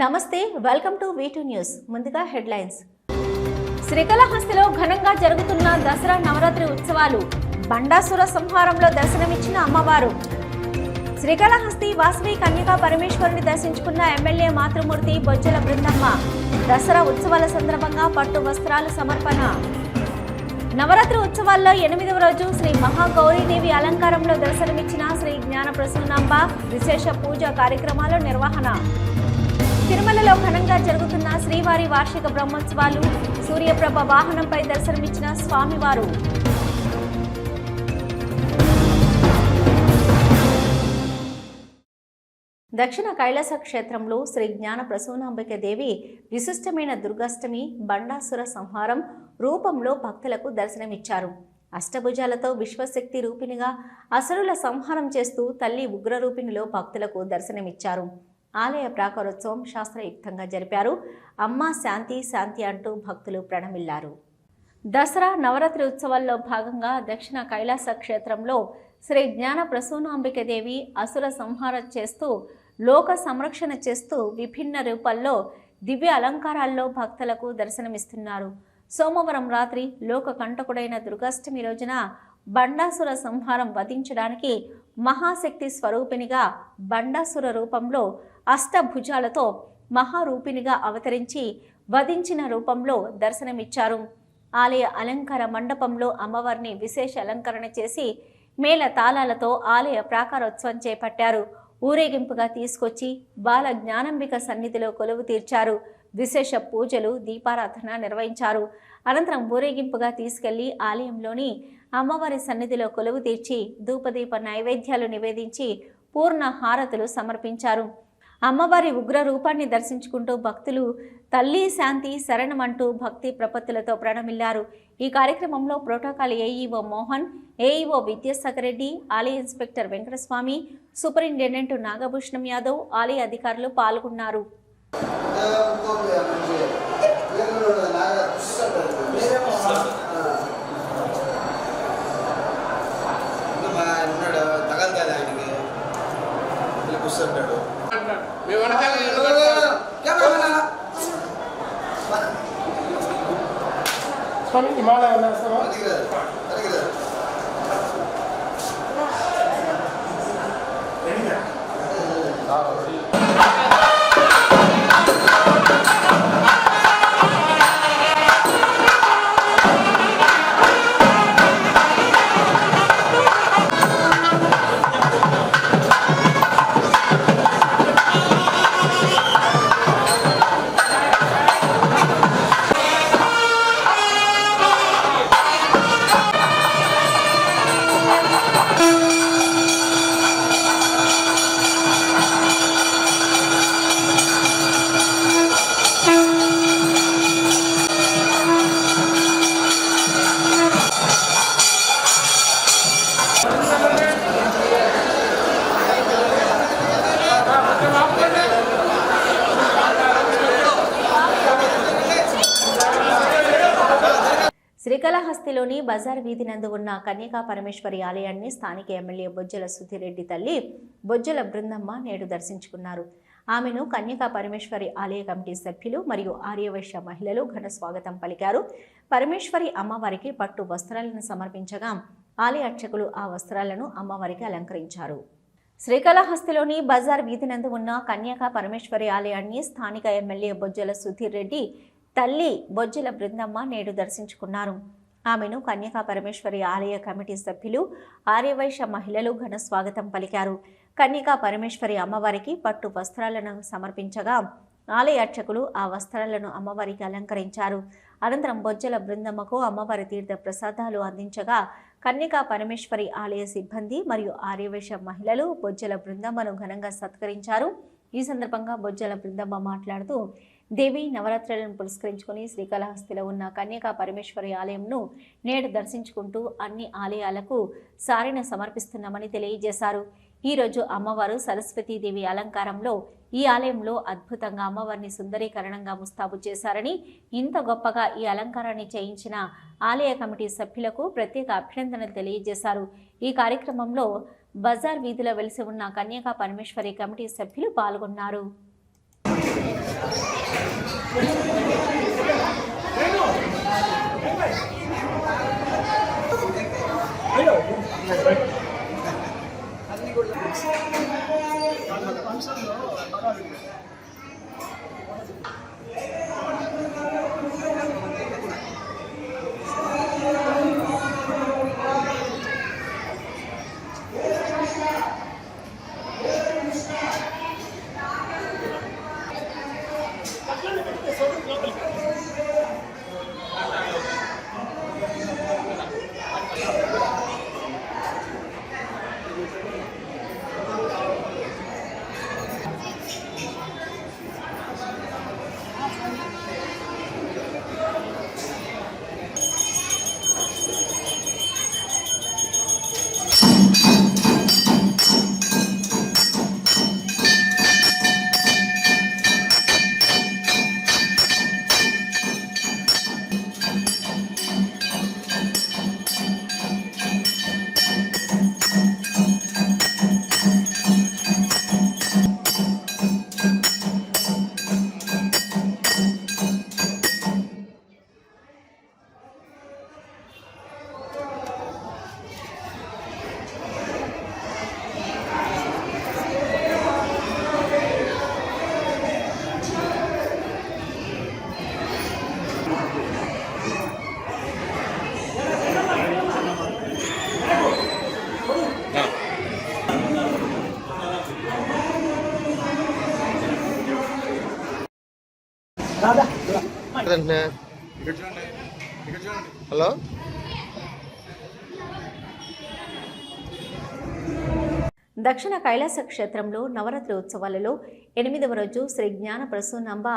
నమస్తే welcome to V two news ముందుగా headlines. శ్రీకాళహస్తిలో ఘనంగా జరుగుతున్న దసరా నవరాత్రి ఉత్సవాలు బండాసుర సంహారంలో దర్శనమిచ్చిన అమ్మవారు. శ్రీకాళహస్తి వాసవి కన్యకా పరమేశ్వరుని దర్శించుకున్న ఎమ్మెల్యే మాతృమూర్తి బొజ్జల బృందమ్మ. దసరా ఉత్సవాల సందర్భంగా పట్టు వస్త్రాలు సమర్పణ. నవరాత్రి ఉత్సవాల్లో ఎనిమిదవ రోజు శ్రీ మహాగౌరీదేవి అలంకారంలో దర్శనమిచ్చిన శ్రీ జ్ఞాన ప్రసూనాంబ విశేష పూజ కార్యక్రమాల నిర్వహణ. తిరుమలలో ఘనంగా జరుగుతున్న శ్రీవారి వార్షిక బ్రహ్మోత్సవాలు సూర్యప్రభ వాహనంపై దర్శనమిచ్చిన స్వామివారు. దక్షిణ కైలాస క్షేత్రంలో శ్రీ జ్ఞాన ప్రసూనాంబిక దేవి విశిష్టమైన దుర్గాష్టమి బండాసుర సంహారం రూపంలో భక్తులకు దర్శనమిచ్చారు. అష్టభుజాలతో విశ్వశక్తి రూపిణిగా అసురుల సంహారం చేస్తూ తల్లి ఉగ్రరూపిణిలో భక్తులకు దర్శనమిచ్చారు. ఆలయ ప్రాకారోత్సవం శాస్త్రయుక్తంగా జరిపారు. అమ్మ శాంతి శాంతి అంటూ భక్తులు ప్రణమిల్లారు. దసరా నవరాత్రి ఉత్సవాల్లో భాగంగా దక్షిణ కైలాస క్షేత్రంలో శ్రీ జ్ఞాన ప్రసూనాంబిక దేవి అసుర సంహారం చేస్తూ లోక సంరక్షణ చేస్తూ విభిన్న రూపాల్లో దివ్య అలంకారాల్లో భక్తులకు దర్శనమిస్తున్నారు. సోమవారం రాత్రి లోక కంటకుడైన దుర్గాష్టమి రోజున బండాసుర సంహారం వధించడానికి మహాశక్తి స్వరూపిణిగా బండాసుర రూపంలో అష్టభుజాలతో మహారూపిణిగా అవతరించి వధించిన రూపంలో దర్శనమిచ్చారు. ఆలయ అలంకార మండపంలో అమ్మవారిని విశేష అలంకరణ చేసి మేళ తాళాలతో ఆలయ ప్రాకారోత్సవం చేపట్టారు. ఊరేగింపుగా తీసుకొచ్చి బాల జ్ఞానంబిక సన్నిధిలో కొలువు తీర్చారు. విశేష పూజలు దీపారాధన నిర్వహించారు. అనంతరం ఊరేగింపుగా తీసుకెళ్ళి ఆలయంలోని అమ్మవారి సన్నిధిలో కొలువు తీర్చి ధూపదీప నైవేద్యాలు నివేదించి పూర్ణ హారతులు సమర్పించారు. అమ్మవారి ఉగ్ర రూపాన్ని దర్శించుకుంటూ భక్తులు తల్లి శాంతి శరణమంటూ భక్తి ప్రపత్తులతో ప్రణమిల్లారు. ఈ కార్యక్రమంలో protocol AEO Mohan AEO Vidyasagar Reddy ఆలయ ఇన్స్పెక్టర్ వెంకటస్వామి సూపరింటెండెంట్ నాగభూషణం యాదవ్ ఆలయ అధికారులు పాల్గొన్నారు. 没完了，还有那个那个，两百块钱了。三，三，那你妈来了，那三毛的这个，三毛的这个。శ్రీకాళహస్తిలోని బజార్ వీధి నందు ఉన్న కన్యకా పరమేశ్వరి ఆలయాన్ని స్థానిక ఎమ్మెల్యే బొజ్జల సుధిరెడ్డి తల్లి బొజ్జల బృందమ్మ నేడు దర్శించుకున్నారు. ఆమెను కన్యకా పరమేశ్వరి ఆలయ కమిటీ సభ్యులు మరియు ఆర్యవైశ్య మహిళలు ఘన స్వాగతం పలికారు. పరమేశ్వరి అమ్మవారికి పట్టు వస్త్రాలను సమర్పించగా ఆలయ అర్చకులు ఆ వస్త్రాలను అమ్మవారికి అలంకరించారు. శ్రీకాళహస్తిలోని బజార్ వీధి నందు ఉన్న కన్యాక పరమేశ్వరి ఆలయాన్ని స్థానిక ఎమ్మెల్యే బొజ్జల సుధీర్ రెడ్డి తల్లి బొజ్జల బృందమ్మ నేడు దర్శించుకున్నారు. ఆమెను కన్యకా పరమేశ్వరి ఆలయ కమిటీ సభ్యులు ఆర్యవైశ్య మహిళలు ఘన స్వాగతం పలికారు. కన్యకా పరమేశ్వరి అమ్మవారికి పట్టు వస్త్రాలను సమర్పించగా ఆలయ అర్చకులు ఆ వస్త్రాలను అమ్మవారికి అలంకరించారు. అనంతరం బొజ్జల బృందమ్మకు అమ్మవారి తీర్థ ప్రసాదాలు అందించగా కన్యకా పరమేశ్వరి ఆలయ సిబ్బంది మరియు ఆర్యవేశ మహిళలు బొజ్జల బృందమ్మను ఘనంగా సత్కరించారు. ఈ సందర్భంగా బొజ్జల బృందమ్మ మాట్లాడుతూ దేవి నవరాత్రులను పురస్కరించుకుని శ్రీకాళహస్తిలో ఉన్న కన్యకా పరమేశ్వరి ఆలయంను నేడు దర్శించుకుంటూ అన్ని ఆలయాలకు సారిన సమర్పిస్తున్నామని తెలియజేశారు. ఈరోజు అమ్మవారు సరస్వతీదేవి అలంకారంలో ఈ ఆలయంలో అద్భుతంగా అమ్మవారిని సుందరీకరణంగా ముస్తాబు చేశారని ఇంత గొప్పగా ఈ అలంకారాన్ని చేయించిన ఆలయ కమిటీ సభ్యులకు ప్రత్యేక అభినందనలు తెలియజేశారు. ఈ కార్యక్రమంలో బజార్ వీధిలో వెలిసి ఉన్న కన్యకా పరమేశ్వరి కమిటీ సభ్యులు పాల్గొన్నారు. 아무튼광산으로나가 야. ఎక్కడంటే? హలో? దక్షిణ కైలాస క్షేత్రంలో నవరాత్రి ఉత్సవాలలో ఎనిమిదవ రోజు శ్రీ జ్ఞాన ప్రసూనంబ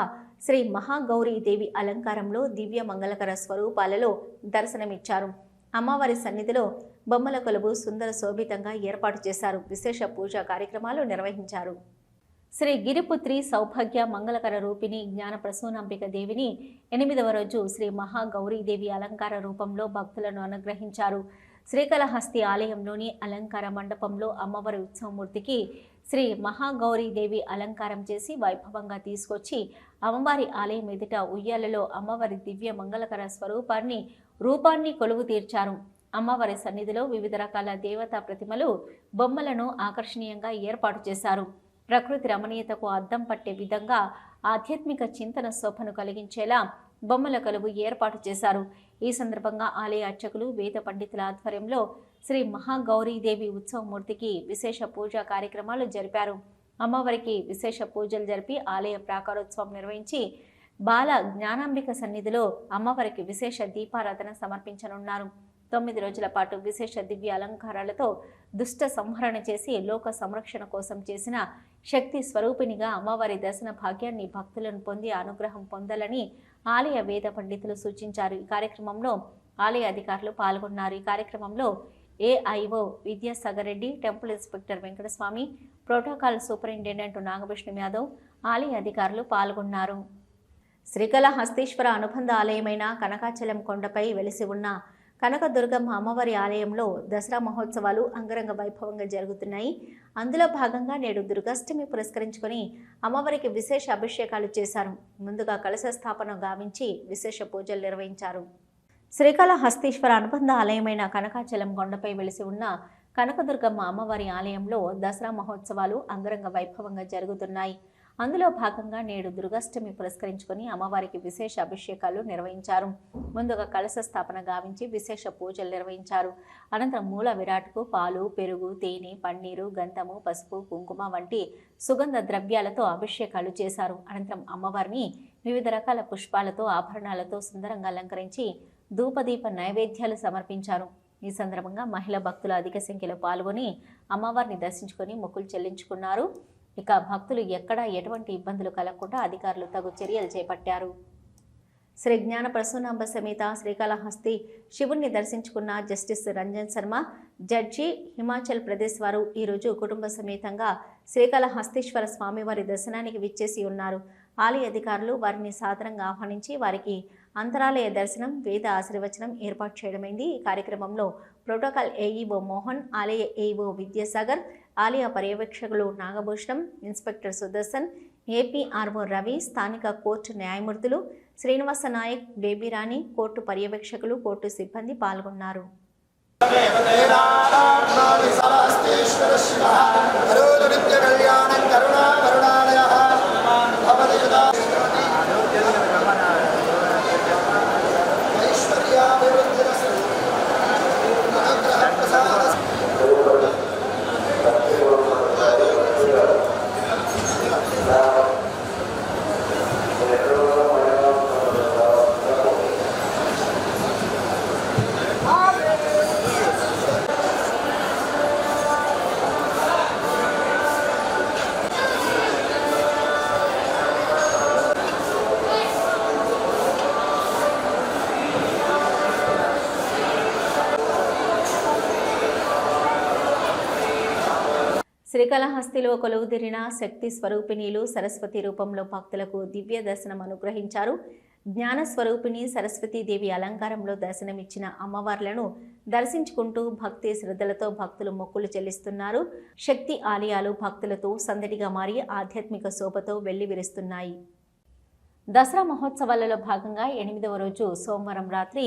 శ్రీ మహాగౌరీ దేవి అలంకారంలో దివ్య మంగళకర స్వరూపాలలో దర్శనమిచ్చారు. అమ్మవారి సన్నిధిలో బొమ్మల కొలువు సుందర శోభితంగా ఏర్పాటు చేశారు. విశేష పూజా కార్యక్రమాలు నిర్వహించారు. శ్రీ గిరిపుత్రి సౌభాగ్య మంగళకర రూపిణి జ్ఞాన ప్రసూనాంబిక దేవిని ఎనిమిదవ రోజు శ్రీ మహాగౌరీదేవి అలంకార రూపంలో భక్తులను అనుగ్రహించారు. శ్రీకాళహస్తి ఆలయంలోని అలంకార మండపంలో అమ్మవారి ఉత్సవమూర్తికి శ్రీ మహాగౌరీదేవి అలంకారం చేసి వైభవంగా తీసుకొచ్చి అమ్మవారి ఆలయం ఎదుట ఉయ్యాలలో అమ్మవారి దివ్య మంగళకర స్వరూపాన్ని రూపాన్ని కొలువు తీర్చారు. అమ్మవారి సన్నిధిలో వివిధ రకాల దేవతా ప్రతిమలు బొమ్మలను ఆకర్షణీయంగా ఏర్పాటు చేశారు. ప్రకృతి రమణీయతకు అద్దం పట్టే విధంగా ఆధ్యాత్మిక చింతన శోభను కలిగించేలా బొమ్మల కలువు ఏర్పాటు చేశారు. ఈ సందర్భంగా ఆలయ అర్చకులు వేద పండితుల ఆధ్వర్యంలో శ్రీ మహాగౌరీదేవి ఉత్సవమూర్తికి విశేష పూజా కార్యక్రమాలు జరిపారు. అమ్మవారికి విశేష పూజలు జరిపి ఆలయ ప్రాకారోత్సవం నిర్వహించి బాల జ్ఞానాంబిక సన్నిధిలో అమ్మవారికి విశేష దీపారాధన సమర్పించనున్నారు. తొమ్మిది రోజుల పాటు విశేష దివ్య అలంకారాలతో దుష్ట సంహరణ చేసి లోక సంరక్షణ కోసం చేసిన శక్తి స్వరూపిణిగా అమ్మవారి దర్శన భాగ్యాన్ని భక్తులను పొంది అనుగ్రహం పొందాలని ఆలయ వేద పండితులు సూచించారు. ఈ కార్యక్రమంలో ఆలయ అధికారులు పాల్గొన్నారు. ఈ కార్యక్రమంలో AIO Vidyasagar Reddy temple inspector Venkataswamy protocol superintendent Nagabhushanam Yadav ఆలయ అధికారులు పాల్గొన్నారు. శ్రీకళహస్తీశ్వర అనుబంధ ఆలయమైన కనకాచలం కొండపై వెలిసి ఉన్న కనకదుర్గమ్మ అమ్మవారి ఆలయంలో దసరా మహోత్సవాలు అంగరంగ వైభవంగా జరుగుతున్నాయి. అందులో భాగంగా నేడు దుర్గాష్టమి పురస్కరించుకొని అమ్మవారికి విశేష అభిషేకాలు చేశారు. ముందుగా కలశ స్థాపన గావించి విశేష పూజలు నిర్వహించారు. శ్రీకాళహస్తీశ్వర అనుబంధ ఆలయమైన కనకాచలం కొండపై వెలిసి ఉన్న కనకదుర్గమ్మ అమ్మవారి ఆలయంలో దసరా మహోత్సవాలు అంగరంగ వైభవంగా జరుగుతున్నాయి. అందులో భాగంగా నేడు దుర్గాష్టమి పురస్కరించుకొని అమ్మవారికి విశేష అభిషేకాలు నిర్వహించారు. ముందుగా కలశ స్థాపన గావించి విశేష పూజలు నిర్వహించారు. అనంతరం మూల విరాట్కు పాలు పెరుగు తేనె పన్నీరు గంధము పసుపు కుంకుమ వంటి సుగంధ ద్రవ్యాలతో అభిషేకాలు చేశారు. అనంతరం అమ్మవారిని వివిధ రకాల పుష్పాలతో ఆభరణాలతో సుందరంగా అలంకరించి ధూపదీప నైవేద్యాలు సమర్పించారు. ఈ సందర్భంగా మహిళా భక్తులు అధిక సంఖ్యలో పాల్గొని అమ్మవారిని దర్శించుకొని మొక్కులు చెల్లించుకున్నారు. ఇక భక్తులు ఎక్కడా ఎటువంటి ఇబ్బందులు కలగకుండా అధికారులు తగు చర్యలు చేపట్టారు. శ్రీ జ్ఞాన ప్రసూనాంబ సమేత శ్రీకాళహస్తి శివుణ్ణి దర్శించుకున్న జస్టిస్ రంజన్ శర్మ జడ్జి హిమాచల్ ప్రదేశ్ వారు ఈరోజు కుటుంబ సమేతంగా శ్రీకాళహస్తీశ్వర స్వామివారి దర్శనానికి విచ్చేసి ఉన్నారు. ఆలయ అధికారులు వారిని సాదరంగా ఆహ్వానించి వారికి అంతరాలయ దర్శనం వేద ఆశీర్వచనం ఏర్పాటు చేయడమైంది. ఈ కార్యక్రమంలో ప్రోటోకాల్ ఏఈఓ మోహన్ ఆలయ ఏఈఓ విద్యాసాగర్ ఆలయ పర్యవేక్షకులు నాగభూషణం ఇన్స్పెక్టర్ సుదర్శన్ ఏపీఆర్ఓ రవి స్థానిక కోర్టు న్యాయమూర్తులు శ్రీనివాస నాయక్ బేబీరాణి కోర్టు పర్యవేక్షకులు కోర్టు సిబ్బంది పాల్గొన్నారు. శ్రీకాళహస్తిలో కొలువుదిరిన శక్తి స్వరూపిణీలు సరస్వతి రూపంలో భక్తులకు దివ్య దర్శనం అనుగ్రహించారు. జ్ఞాన స్వరూపిణి సరస్వతీదేవి అలంకారంలో దర్శనమిచ్చిన అమ్మవార్లను దర్శించుకుంటూ భక్తి శ్రద్ధలతో భక్తులు మొక్కులు చెల్లిస్తున్నారు. శక్తి ఆలయాలు భక్తులతో సందడిగా మారి ఆధ్యాత్మిక శోభతో వెళ్ళివిరుస్తున్నాయి దసరా మహోత్సవాలలో భాగంగా ఎనిమిదవ రోజు సోమవారం రాత్రి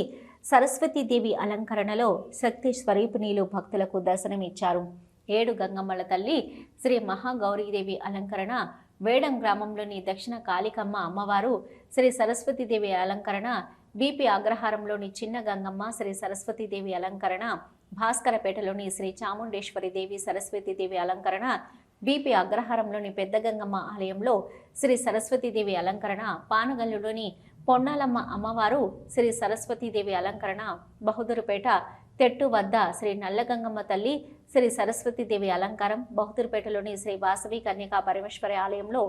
సరస్వతీదేవి అలంకరణలో శక్తి స్వరూపిణీలు భక్తులకు దర్శనమిచ్చారు. ఏడు గంగమ్మల తల్లి శ్రీ మహాగౌరీదేవి అలంకరణ. వేడం గ్రామంలోని దక్షిణ కాళికమ్మ అమ్మవారు శ్రీ సరస్వతీదేవి అలంకరణ. బీపీ అగ్రహారంలోని చిన్న గంగమ్మ శ్రీ సరస్వతీదేవి అలంకరణ. భాస్కరపేటలోని శ్రీ చాముండేశ్వరి దేవి సరస్వతీదేవి అలంకరణ. బీపీ అగ్రహారంలోని పెద్ద గంగమ్మ ఆలయంలో శ్రీ సరస్వతీదేవి అలంకరణ. పానగల్లులోని పొన్నాలమ్మ అమ్మవారు శ్రీ సరస్వతీదేవి అలంకరణ. బహుదూరుపేట తెట్టు వద్ద శ్రీ నల్లగంగమ్మ తల్లి శ్రీ సరస్వతీదేవి అలంకారం బహుదూరుపేటలోని శ్రీ వాసవి కన్యకా పరమేశ్వరి ఆలయంలో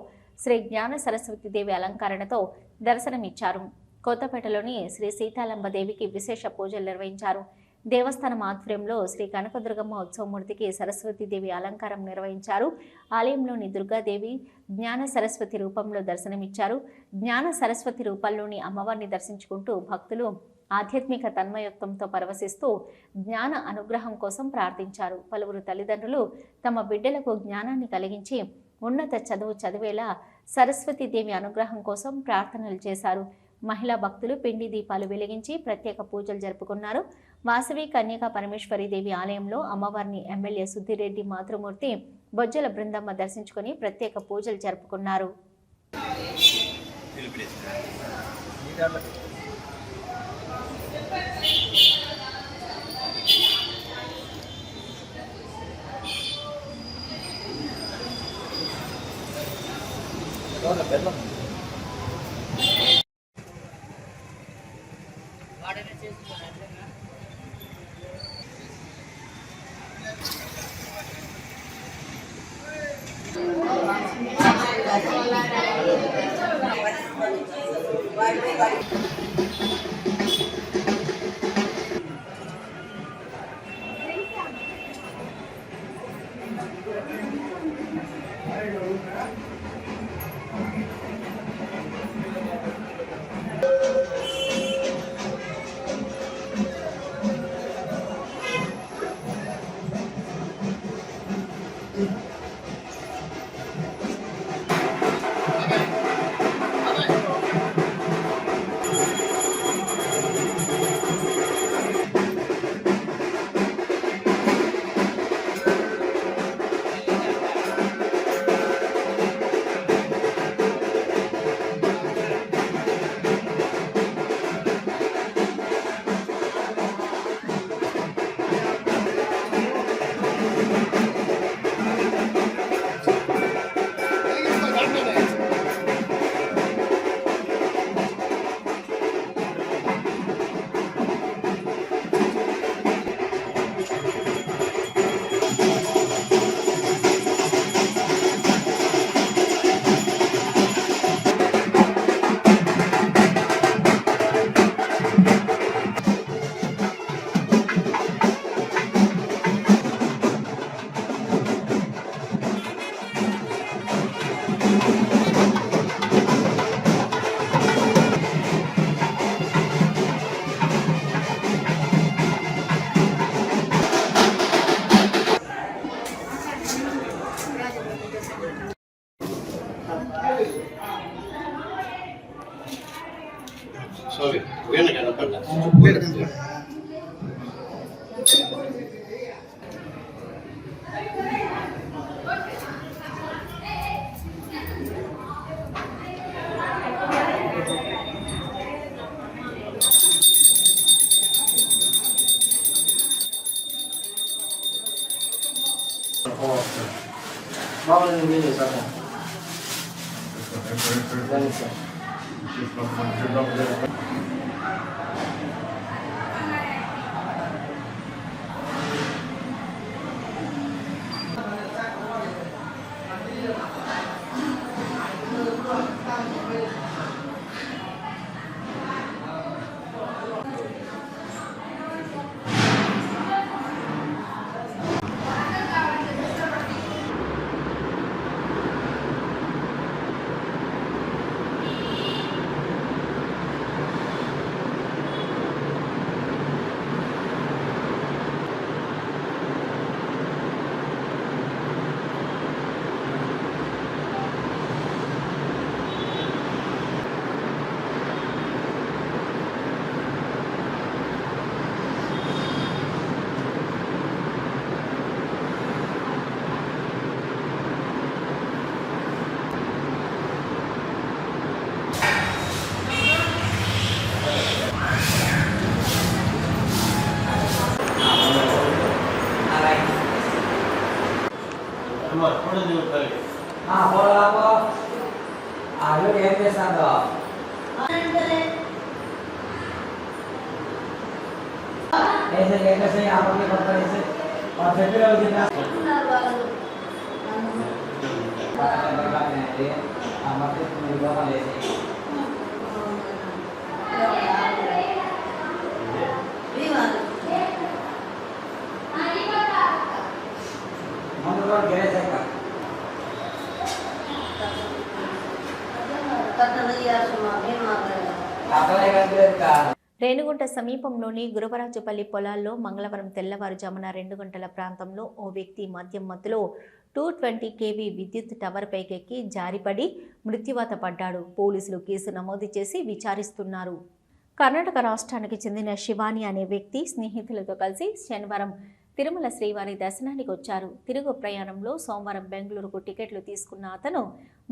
శ్రీ జ్ఞాన సరస్వతీదేవి అలంకరణతో దర్శనమిచ్చారు. కొత్తపేటలోని శ్రీ సీతాలంబ దేవికి విశేష పూజలు నిర్వహించారు. దేవస్థానం ఆధ్వర్యంలో శ్రీ కనకదుర్గమ్మ ఉత్సవమూర్తికి సరస్వతీదేవి అలంకారం నిర్వహించారు. ఆలయంలోని దుర్గాదేవి జ్ఞాన సరస్వతి రూపంలో దర్శనమిచ్చారు. జ్ఞాన సరస్వతి రూపంలోని అమ్మవారిని దర్శించుకుంటూ భక్తులు ఆధ్యాత్మిక తన్మయత్వంతో పరవశిస్తూ జ్ఞాన అనుగ్రహం కోసం ప్రార్థించారు. పలువురు తల్లిదండ్రులు తమ బిడ్డలకు జ్ఞానాన్ని కలిగించి ఉన్నత చదువు చదివేలా సరస్వతీదేవి అనుగ్రహం కోసం ప్రార్థనలు చేశారు. మహిళా భక్తులు పిండి దీపాలు వెలిగించి ప్రత్యేక పూజలు జరుపుకున్నారు. వాసవి కన్యకా పరమేశ్వరి దేవి ఆలయంలో అమ్మవారిని ఎమ్మెల్యే సుద్దిరెడ్డి మాతృమూర్తి బొజ్జల బృందమ్మ దర్శించుకొని ప్రత్యేక పూజలు జరుపుకున్నారు. đó là cái lắm. Obvio, gobierno que no falta. Renigunta సమీపంలోని గురువరాజుపల్లి పొలాల్లో మంగళవారం తెల్లవారుజామున రెండు గంటల ప్రాంతంలో ఓ వ్యక్తి మద్యం మత్తులో టూ ట్వంటీ కేవీ విద్యుత్ టవర్ పైకెక్కి జారిపడి మృత్యువాత పడ్డాడు. పోలీసులు కేసు నమోదు చేసి విచారిస్తున్నారు. కర్ణాటక రాష్ట్రానికి చెందిన శివాని అనే వ్యక్తి స్నేహితులతో కలిసి శనివారం తిరుమల శ్రీవారి దర్శనానికి వచ్చారు. తిరుగు ప్రయాణంలో సోమవారం బెంగళూరుకు టికెట్లు తీసుకున్న అతను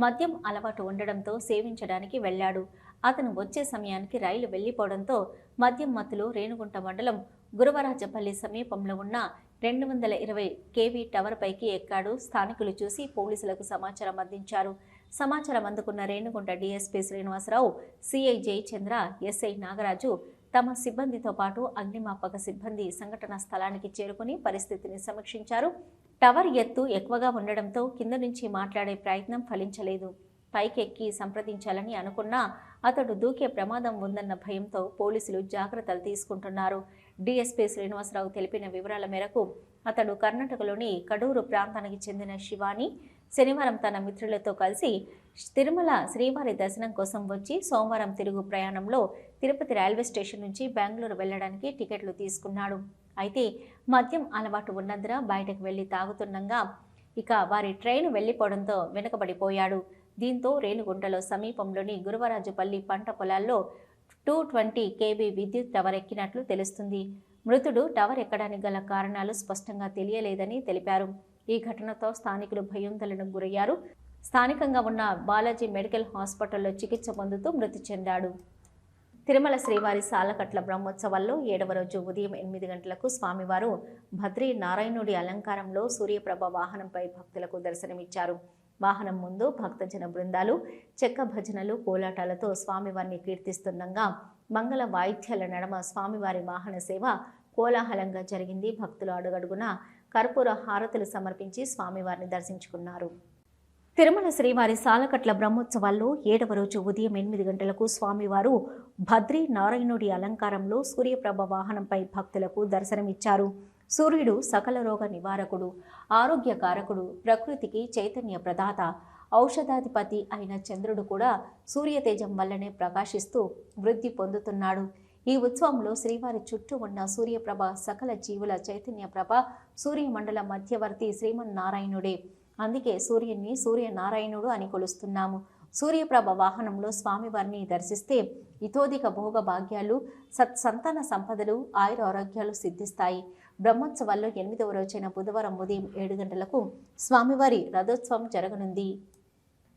మద్యం అలవాటు ఉండడంతో సేవించడానికి వెళ్ళాడు. అతను వచ్చే సమయానికి రైలు వెళ్ళిపోవడంతో మద్యం మత్తులో రేణుగుంట మండలం గురువరాజపల్లి సమీపంలో ఉన్న రెండు వందల ఇరవై కేవీ టవర్ పైకి ఎక్కాడు స్థానికులు చూసి పోలీసులకు సమాచారం అందించారు. సమాచారం అందుకున్న Renigunta DSP Srinivasarao CI Jayachandra SI Nagaraju తమ సిబ్బందితో పాటు అగ్నిమాపక సిబ్బంది సంఘటన స్థలానికి చేరుకుని పరిస్థితిని సమీక్షించారు. టవర్ ఎత్తు ఎక్కువగా ఉండడంతో కింద నుంచి మాట్లాడే ప్రయత్నం ఫలించలేదు. పైకెక్కి సంప్రదించాలని అనుకున్నా అతడు దూకే ప్రమాదం ఉందన్న భయంతో పోలీసులు జాగ్రత్తలు తీసుకుంటున్నారు. డీఎస్పీ శ్రీనివాసరావు తెలిపిన వివరాల మేరకు అతడు కర్ణాటకలోని కడూరు ప్రాంతానికి చెందిన శివాని శనివారం తన మిత్రులతో కలిసి తిరుమల శ్రీవారి దర్శనం కోసం వచ్చి సోమవారం తిరుగు ప్రయాణంలో తిరుపతి రైల్వే స్టేషన్ నుంచి బెంగళూరు వెళ్ళడానికి టికెట్లు తీసుకున్నాడు. అయితే మద్యం అలవాటు ఉన్నందున బయటకు వెళ్ళి తాగుతుండగా ఇక వారి ట్రైన్ వెళ్ళిపోవడంతో వెనుకబడిపోయాడు. దీంతో రేణుగుంటలో సమీపంలోని గురువరాజుపల్లి పంట పొలాల్లో టూ ట్వంటీ కేబీ విద్యుత్ టవర్ ఎక్కినట్లు తెలుస్తుంది. మృతుడు టవర్ ఎక్కడానికి గల కారణాలు స్పష్టంగా తెలియలేదని తెలిపారు. ఈ ఘటనతో స్థానికులు భయోందలకు గురయ్యారు. స్థానికంగా ఉన్న బాలాజీ మెడికల్ హాస్పిటల్లో చికిత్స పొందుతూ మృతి చెందాడు. తిరుమల శ్రీవారి సాలకట్ల బ్రహ్మోత్సవాల్లో ఏడవ రోజు ఉదయం ఎనిమిది గంటలకు స్వామివారు భద్రీ నారాయణుడి అలంకారంలో సూర్యప్రభ వాహనంపై భక్తులకు దర్శనమిచ్చారు. వాహనం ముందు భక్తజన బృందాలు చెక్క భజనలు కోలాటాలతో స్వామివారిని కీర్తిస్తుండగా మంగళ వాయిద్యాల నడమ స్వామివారి వాహన సేవ కోలాహలంగా జరిగింది. భక్తులు అడుగడుగున కర్పూర హారతులు సమర్పించి స్వామివారిని దర్శించుకున్నారు. తిరుమల శ్రీవారి సాలకట్ల బ్రహ్మోత్సవాల్లో ఏడవ రోజు ఉదయం ఎనిమిది గంటలకు స్వామివారు భద్రీ నారాయణుడి అలంకారంలో సూర్యప్రభ వాహనంపై భక్తులకు దర్శనమిచ్చారు. సూర్యుడు సకల రోగ నివారకుడు ఆరోగ్యకారకుడు ప్రకృతికి చైతన్య ప్రదాత ఔషధాధిపతి అయిన చంద్రుడు కూడా సూర్యతేజం వల్లనే ప్రకాశిస్తూ వృద్ధి పొందుతున్నాడు. ఈ ఉత్సవంలో శ్రీవారి చుట్టూ ఉన్న సూర్యప్రభ సకల జీవుల చైతన్య ప్రభ సూర్యమండల మధ్యవర్తి శ్రీమన్నారాయణుడే. అందుకే సూర్యుని సూర్యనారాయణుడు అని కొలుస్తున్నాము. సూర్యప్రభ వాహనంలో స్వామివారిని దర్శిస్తే ఇతోధిక భోగ భాగ్యాలు సత్సంతాన సంపదలు ఆయుర ఆరోగ్యాలు సిద్ధిస్తాయి. బ్రహ్మోత్సవాల్లో ఎనిమిదవ రోజైన బుధవారం ఉదయం ఏడు గంటలకు స్వామివారి రథోత్సవం జరగనుంది.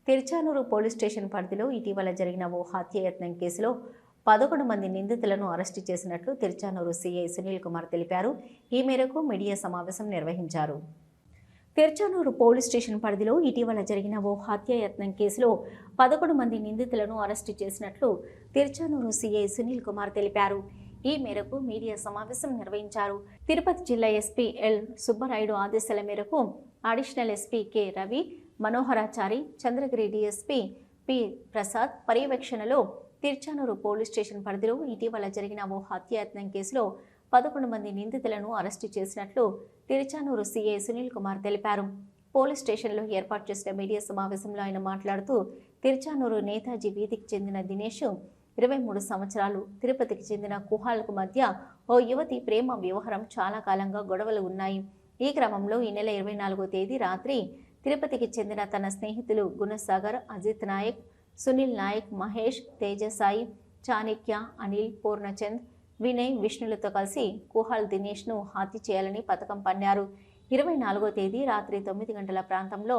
తిరుచానూరు పోలీస్ స్టేషన్ పరిధిలో ఇటీవల జరిగిన ఓ హత్యాయత్నం కేసులో పదకొండు మంది నిందితులను అరెస్టు చేసినట్లు తిరుచానూరు సీఐ సునీల్ కుమార్ తెలిపారు. ఈ మేరకు మీడియా సమావేశం నిర్వహించారు. తిరుచానూరు పోలీస్ స్టేషన్ పరిధిలో ఇటీవల జరిగిన ఓ హత్యాయత్నం కేసులో పదకొండు మంది నిందితులను అరెస్టు చేసినట్లు తిరుచానూరు సీఐ సునీల్ కుమార్ తెలిపారు. ఈ మేరకు మీడియా సమావేశం నిర్వహించారు. తిరుపతి జిల్లా ఎస్పీ ఎల్. సుబ్బరాయుడు ఆదేశాల మేరకు additional SP K. Ravi Manoharachari Chandragiri DSP P. Prasad పర్యవేక్షణలో తిరుచానూరు పోలీస్ స్టేషన్ పరిధిలో ఇటీవల జరిగిన ఓ హత్యాయత్నం కేసులో పదకొండు మంది నిందితులను అరెస్టు చేసినట్లు తిరుచానూరు సీఐ సునీల్ కుమార్ తెలిపారు. పోలీస్ స్టేషన్లో ఏర్పాటు చేసిన మీడియా సమావేశంలో ఆయన మాట్లాడుతూ తిరుచానూరు నేతాజీ వీధికి చెందిన దినేష్ ఇరవై మూడు సంవత్సరాలు తిరుపతికి చెందిన కుహాల్కు మధ్య ఓ యువతి ప్రేమ వ్యవహారం చాలా కాలంగా గొడవలు ఉన్నాయి. ఈ క్రమంలో ఈ నెల ఇరవై నాలుగో తేదీ రాత్రి తిరుపతికి చెందిన తన స్నేహితులు గుణసాగర్ అజిత్ నాయక్ సునీల్ నాయక్ మహేష్ తేజసాయి చాణిక్య అనిల్ పూర్ణచంద్ వినయ్ విష్ణులతో కలిసి కుహాల్ దినేష్ను హత్య చేయాలని పథకం పన్నారు. ఇరవై నాలుగో తేదీ రాత్రి తొమ్మిది గంటల ప్రాంతంలో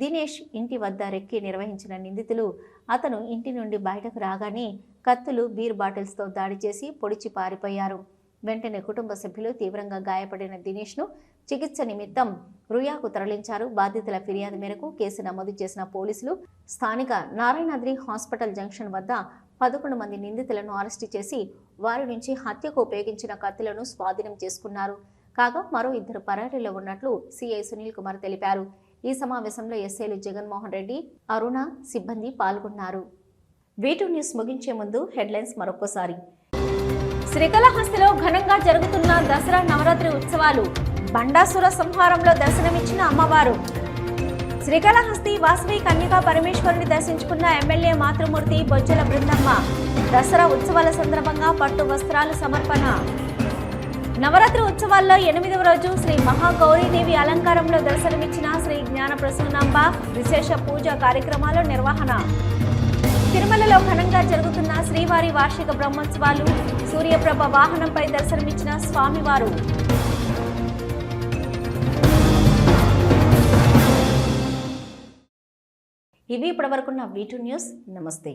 దినేష్ ఇంటి వద్ద రెక్కి నిర్వహించిన నిందితులు అతను ఇంటి నుండి బయటకు రాగానే కత్తులు బీర్ బాటిల్స్తో దాడి చేసి పొడిచి పారిపోయారు. వెంటనే కుటుంబ సభ్యులు తీవ్రంగా గాయపడిన దినేష్ను చికిత్స నిమిత్తం రుయాకు తరలించారు. బాధితుల ఫిర్యాదు మేరకు కేసు నమోదు చేసిన పోలీసులు స్థానిక నారాయణాద్రి హాస్పిటల్ జంక్షన్ వద్ద పదకొండు మంది నిందితులను అరెస్టు చేసి వారి నుంచి హత్యకు ఉపయోగించిన కత్తులను స్వాధీనం చేసుకున్నారు. కాగా మరో ఇద్దరు పరారీలో ఉన్నట్లు సిఐ సునీల్ కుమార్ తెలిపారు. ఈ సమావేశంలో ఎస్ఐలు జగన్మోహన్ రెడ్డి అరుణ సిబ్బంది పాల్గొన్నారు. వీటూ న్యూస్ ముగించే ముందు హెడ్లైన్స్ మరొకసారి శ్రీకాళహస్తిలో ఘనంగా జరుగుతున్న దసరా నవరాత్రి ఉత్సవాలు బండాసుర సంహారంలో దర్శనమిచ్చిన అమ్మవారు. శ్రీకాళహస్తి వాసవి కన్యకా పరమేశ్వరుని దర్శించుకున్న ఎమ్మెల్యే మాతృమూర్తి బొజ్జల బృందమ్మ దసరా ఉత్సవాల సందర్భంగా పట్టు వస్త్రాలు సమర్పణ. నవరాత్రి ఉత్సవాల్లో ఎనిమిదవ రోజు శ్రీ మహాగౌరీదేవి అలంకారంలో దర్శనమిచ్చిన శ్రీ జ్ఞాన ప్రసూనాంబ విశేష పూజ కార్యక్రమాల నిర్వహణ. తిరుమలలో ఘనంగా జరుగుతున్న శ్రీవారి వార్షిక బ్రహ్మోత్సవాలు సూర్యప్రభ వాహనంపై దర్శనమిచ్చిన స్వామివారు. ఇవి ఇప్పటివరకున్న వీటూ న్యూస్. నమస్తే.